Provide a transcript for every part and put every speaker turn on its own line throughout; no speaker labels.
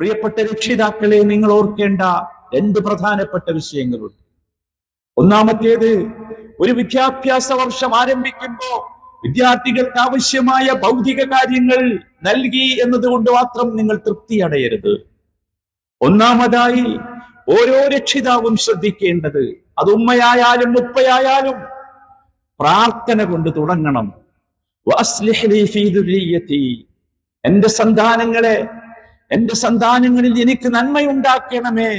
പ്രിയപ്പെട്ട രക്ഷിതാക്കളെ നിങ്ങൾ ഓർക്കേണ്ട രണ്ട് പ്രധാനപ്പെട്ട വിഷയങ്ങളുണ്ട്. ഒന്നാമത്തേത് ഒരു വിദ്യാഭ്യാസ വർഷം ആരംഭിക്കുമ്പോൾ വിദ്യാർത്ഥികൾക്ക് ആവശ്യമായ ഭൗതിക കാര്യങ്ങൾ നൽകി എന്നതുകൊണ്ട് മാത്രം നിങ്ങൾ തൃപ്തി അടയരുത്. ഒന്നാമതായി ഓരോ രക്ഷിതാവും ശ്രദ്ധിക്കേണ്ടത് അത് ഉമ്മയായാലും ഉപ്പയായാലും പ്രാർത്ഥന കൊണ്ട് തുടങ്ങണം. എന്റെ സന്താനങ്ങളെ എന്റെ സന്താനങ്ങളിൽ എനിക്ക് നന്മയുണ്ടാക്കണമേ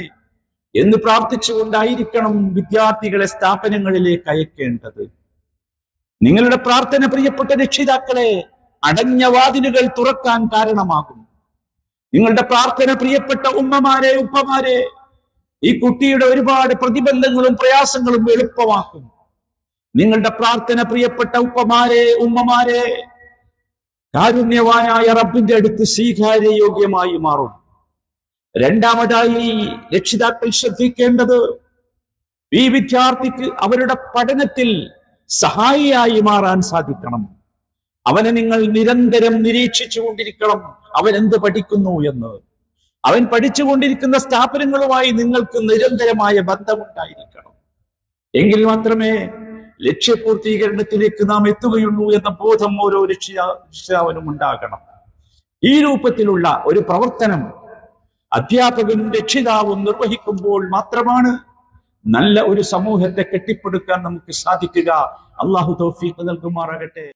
എന്ന് പ്രാർത്ഥിച്ചുകൊണ്ടായിരിക്കണം വിദ്യാർത്ഥികളെ സ്ഥാപനങ്ങളിലേക്ക് അയക്കേണ്ടത്. നിങ്ങളുടെ പ്രാർത്ഥന പ്രിയപ്പെട്ട രക്ഷിതാക്കളെ അടഞ്ഞ വാതിലുകൾ തുറക്കാൻ കാരണമാകും നിങ്ങളുടെ പ്രാർത്ഥന പ്രിയപ്പെട്ട ഉമ്മമാരെ ഉപ്പമാരെ ഈ കുട്ടിയുടെ ഒരുപാട് പ്രതിബന്ധങ്ങളും പ്രയാസങ്ങളും എളുപ്പമാക്കും നിങ്ങളുടെ പ്രാർത്ഥന പ്രിയപ്പെട്ട ഉപ്പമാരെ ഉമ്മമാരെ കാരുണ്യവാനായ റബ്ബിന്റെ അടുത്ത് സ്വീകാര്യയോഗ്യമായി മാറും. രണ്ടാമതായി രക്ഷിതാക്കൾ ശ്രദ്ധിക്കേണ്ടത് ഈ വിദ്യാർത്ഥിക്ക് അവരുടെ പഠനത്തിൽ സഹായിയായി മാറാൻ സാധിക്കണം. അവനെ നിങ്ങൾ നിരന്തരം നിരീക്ഷിച്ചു കൊണ്ടിരിക്കണം. അവൻ എന്ത് പഠിക്കുന്നു എന്ന്. അവൻ പഠിച്ചുകൊണ്ടിരിക്കുന്ന സ്ഥാപനങ്ങളുമായി നിങ്ങൾക്ക് നിരന്തരമായ ബന്ധമുണ്ടായിരിക്കണം. എങ്കിൽ മാത്രമേ ലക്ഷ്യപൂർത്തീകരണത്തിലേക്ക് നാം എത്തുകയുള്ളൂ എന്ന ബോധം ഓരോ രക്ഷിതാ രക്ഷിതാവിനും ഉണ്ടാകണം. ഈ രൂപത്തിലുള്ള ഒരു പ്രവർത്തനം അധ്യാപകനും രക്ഷിതാവും നിർവഹിക്കുമ്പോൾ മാത്രമാണ് നല്ല ഒരു സമൂഹത്തെ കെട്ടിപ്പടുക്കാൻ നമുക്ക് സാധിക്കുക. അള്ളാഹു തൗഫീഖ് നൽകുമാറാകട്ടെ.